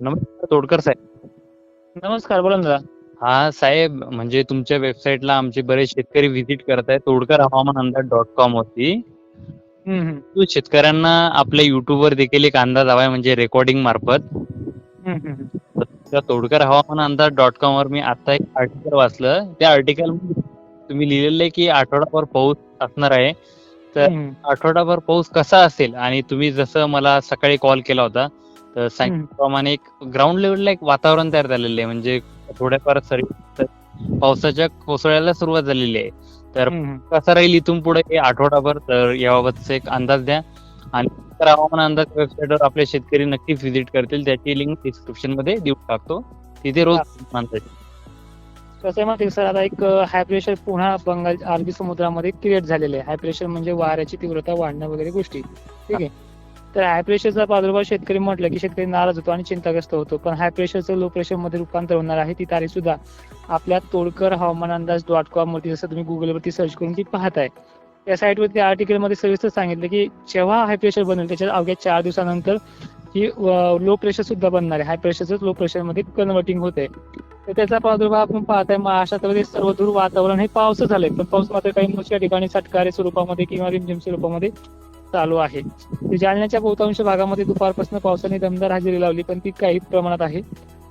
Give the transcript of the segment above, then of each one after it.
नमस्कार तोडकर साहेब. नमस्कार बोला ना दादा. हा साहेब म्हणजे तुमच्या वेबसाईटला आमचे बरेच शेतकरी व्हिजिट करत आहेत. तोडकर हवामान अंदाज डॉट कॉम वरती. तो शेतकऱ्यांना आपल्या युट्यूब वर देखील एक अंदाज हवाय म्हणजे रेकॉर्डिंग मार्फत. तोडकर हवामान अंदाज डॉट कॉम वर मी आता एक आर्टिकल वाचलं. त्या आर्टिकल तुम्ही लिहिलेलं आहे की आठवडाभर पाऊस असणार आहे. तर आठवडाभर पाऊस कसा असेल? आणि तुम्ही जसं मला सकाळी कॉल केला होता तर सांगितल्याप्रमाणे एक ग्राउंड लेवलला एक वातावरण तयार झालेलं आहे. म्हणजे थोड्याफार सरी पावसाच्या कोसळायला सुरुवात झालेली आहे. तर. कसं राहील इथून पुढे आठवडाभर? तर याबाबतचा एक अंदाज द्या. आणि तर हवामान अंदाज वेबसाईटवर आपले शेतकरी नक्कीच व्हिजिट करतील. त्याची लिंक डिस्क्रिप्शनमध्ये देऊन टाकतो. तिथे रोज. कसं आहे माहिती सर? आता एक हाय प्रेशर पुन्हा बंगाल अरबी समुद्रामध्ये क्रिएट झालेले आहे. हाय प्रेशर म्हणजे वाऱ्याची तीव्रता वाढणं वगैरे गोष्टी. ठीक आहे? तर हाय प्रेशरचा प्रादुर्भाव शेतकरी म्हटलं की शेतकरी नाराज होतो आणि चिंताग्रस्त होतो. पण हाय प्रेशरचं लो प्रेशरमध्ये रूपांतर होणार आहे. ती तारीख सुद्धा आपल्या तोडकर हवामान अंदाज डॉट कॉम वरती जसं तुम्ही गुगलवरती सर्च करून ती पाहताय. त्या साईटवरती आर्टिकलमध्ये सविस्तर सांगितलं की जेव्हा हाय प्रेशर बनेल त्याच्या अवघ्या चार दिवसानंतर ही लो प्रेशर सुद्धा बनणार आहे. हाय प्रेशरच लो प्रेशरमध्ये कन्व्हर्टिंग होते तर त्याचा प्रादुर्भाव आपण पाहताय महाराष्ट्रामध्ये सर्वदूर वातावरण हे पावस झालंय. पण पाऊस मात्र काही मोठ्या ठिकाणी सटकारी स्वरूपामध्ये किंवा रिमझिम स्वरूपामध्ये चालू आहे. जालन्याच्या बहुतांश भागामध्ये दुपारपासून पावसाने दमदार हजेरी लावली पण ती काही प्रमाणात आहे.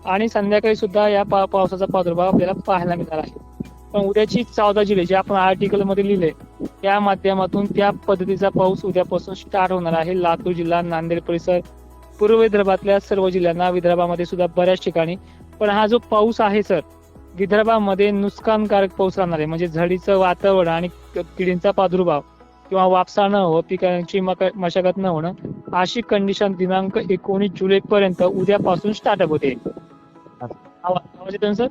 आणि संध्याकाळी सुद्धा या पा- पावसाचा प्रादुर्भाव आपल्याला पाहायला मिळणार आहे. पण उद्याची चौदा जुलै जे आपण आर्टिकलमध्ये लिहिले त्या माध्यमातून त्या पद्धतीचा पाऊस उद्यापासून स्टार्ट होणार आहे. लातूर जिल्हा नांदेड परिसर पूर्व विदर्भातल्या सर्व जिल्ह्यांना विदर्भामध्ये सुद्धा बऱ्याच ठिकाणी. पण हा जो पाऊस आहे सर विदर्भामध्ये नुकसानकारक पाऊस राहणार आहे. म्हणजे झडीचं वातावरण आणि किडींचा प्रादुर्भाव. किंवा वापसा न हो पिकांची मशागत न होणं अशी कंडिशन दिनांक एकोणीस जुलै पर्यंत उद्यापासून स्टार्टअप होते. आवाज सर?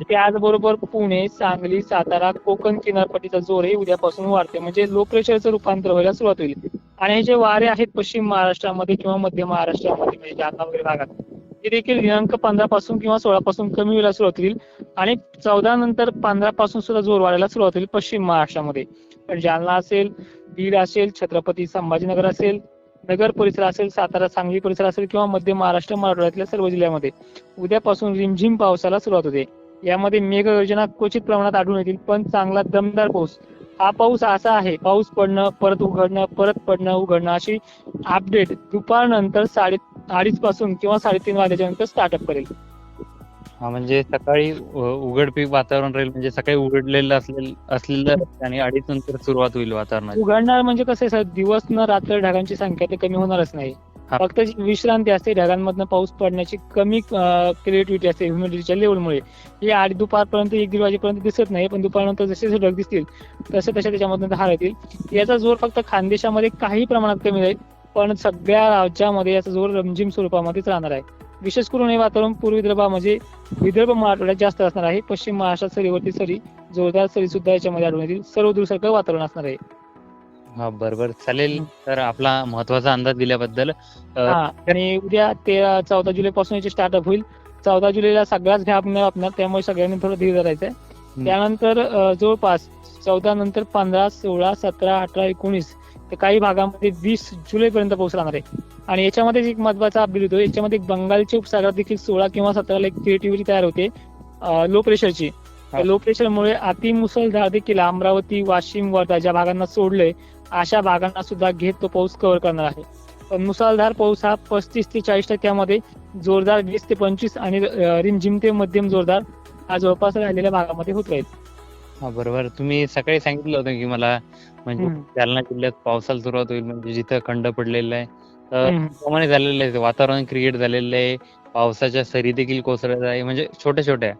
त्याचबरोबर पुणे सांगली सातारा कोकण किनारपट्टीचा जोरही उद्यापासून वाढते. म्हणजे लो प्रेशरचं रूपांतर व्हायला सुरुवात होईल. आणि हे जे वारे आहेत पश्चिम महाराष्ट्रामध्ये किंवा मध्य महाराष्ट्रामध्ये म्हणजे जालना वगैरे भागात ते देखील दिनांक पंधरा पासून किंवा सोळा पासून कमी व्हायला सुरुवात होईल आणि चौदा नंतर पंधरा पासून सुद्धा जोर वाढायला सुरुवात होईल पश्चिम महाराष्ट्रामध्ये. जालना असेल बीड असेल छत्रपती संभाजीनगर असेल नगर परिसर असेल सातारा सांगली परिसर असेल किंवा मध्य महाराष्ट्र मराठवाड्यातल्या सर्व जिल्ह्यामध्ये. उद्यापासून रिमझिम पावसाला सुरुवात होते. यामध्ये मेघगर्जना क्वचित प्रमाणात आढळून येतील पण चांगला दमदार पाऊस. हा पाऊस असा आहे पाऊस पडणं परत उघडणं परत पडणं उघडणं अशी अपडेट दुपारनंतर साडे अडीच पासून किंवा साडेतीन वाजेच्या नंतर स्टार्टअप करेल. हा म्हणजे सकाळी उ- उघडपीक वातावरण राहील म्हणजे सकाळी उघडलेलं असलेलं आणि अडीच नंतर सुरुवात होईल वातावरणाची. उघडणार म्हणजे कसं आहे सर दिवस न रात्र ढगांची संख्या ते कमी होणारच नाही. फक्त जी विश्रांती असते ढगांमधनं पाऊस पडण्याची कमी क्रिएटिव्हिटी असते ह्युमिडिटीच्या लेवलमुळे हे आठ दुपारपर्यंत एक दीड वाजेपर्यंत दिसत नाही पण दुपारनंतर जसे जसे ढग दिसतील तसे तसे त्याच्यामधून हार येतील. याचा जोर फक्त खानदेशामध्ये काही प्रमाणात कमी राहील पण सगळ्या राज्यामध्ये याचा जोर रमझिम स्वरूपामध्येच राहणार आहे. विशेष करून हे वातावरण पूर्व विदर्भा म्हणजे विदर्भ मराठवाड्यात जास्त असणार आहे. पश्चिम महाराष्ट्रात सरीवरती सरी जोरदार सरी सुद्धा याच्यामध्ये आढळून येतील. सर्व दूरसारखं वातावरण असणार आहे. हा बरोबर. चालेल. तर आपला महत्त्वाचा अंदाज दिल्याबद्दल हा आणि उद्या तेरा चौदा जुलै पासून याचे स्टार्टअप होईल. चौदा जुलैला सगळ्याच घ्या आपण वापरणार त्यामुळे सगळ्यांनी थोडं धीर धरायचं आहे त्यानंतर जवळपास चौदा नंतर पंधरा सोळा सतरा अठरा एकोणीस तर काही भागामध्ये वीस जुलै पर्यंत पाऊस राहणार आहे. आणि याच्यामध्ये एक महत्त्वाचा अपडेट होतो याच्यामध्ये बंगालच्या उपसागरात देखील सोळा किंवा सतराला एक क्रिएटिव्हिटी तयार होते लो प्रेशरची. लो प्रेशरमुळे अतिमुसळधार देखील अमरावती वाशिम वर्धा ज्या भागांना सोडलंय अशा भागांना सुद्धा घेत तो पाऊस कव्हर करणार आहे. पण मुसळधार पाऊस हा पस्तीस ते चाळीस टक्क्यामध्ये जोरदार वीस ते पंचवीस आणि रिमझिम ते मध्यम जोरदार हा जवळपास राहिलेल्या भागामध्ये होत राहील हा बरोबर. तुम्ही सकाळी सांगितलं होतं की मला म्हणजे. जालना जिल्ह्यात पावसाला सुरुवात होईल म्हणजे जिथं खंड पडलेला आहे. तर हम्म. प्रमाणे झालेलं आहे. वातावरण क्रिएट झालेलं आहे. पावसाच्या सरी देखील कोसळत आहे. म्हणजे छोट्या छोट्या.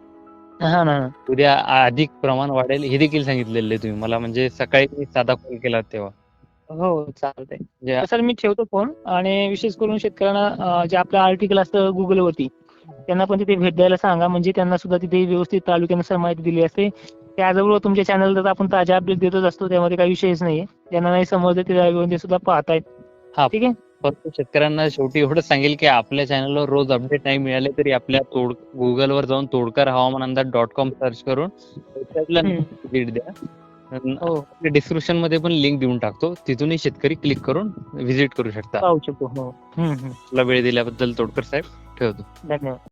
हा ना. उद्या अधिक प्रमाण वाढेल हे देखील सांगितलेलं आहे तुम्ही. मला म्हणजे सकाळी मी साधा कॉल केला तेव्हा. हो चालतंय. म्हणजे सर मी ठेवतो फोन आणि विशेष करून शेतकऱ्यांना अं, जे आपलं आर्टिकल असतं गुगलवरती त्यांना पण तिथे भेट द्यायला सांगा. म्हणजे त्यांना सुद्धा तिथे व्यवस्थित तालुक्यानुसार माहिती दिली असते. त्याचबरोबर तुमच्या चॅनलवर आपण ताज्या अपडेट देतच असतो. त्यामध्ये काही विषयच नाहीये. ज्यांना नाही समजलं ते सुद्धा पाहतायत. ठीक आहे? फक्त शेतकऱ्यांना शेवटी एवढंच सांगेल की आपल्या चॅनलवर रोज अपडेट नाही मिळाले तरी आपल्या तोड गुगलवर जाऊन तोडकर हवामान अंदाज डॉट कॉम सर्च करून वेबसाईटला. भेट द्या. अन हो. डिस्क्रिप्शनमध्ये पण लिंक देऊन टाकतो. तिथूनही शेतकरी क्लिक करून व्हिजिट करू शकता. पाहू शकतो. हो. वेळ दिल्याबद्दल तोडकर साहेब. ठेवतो धन्यवाद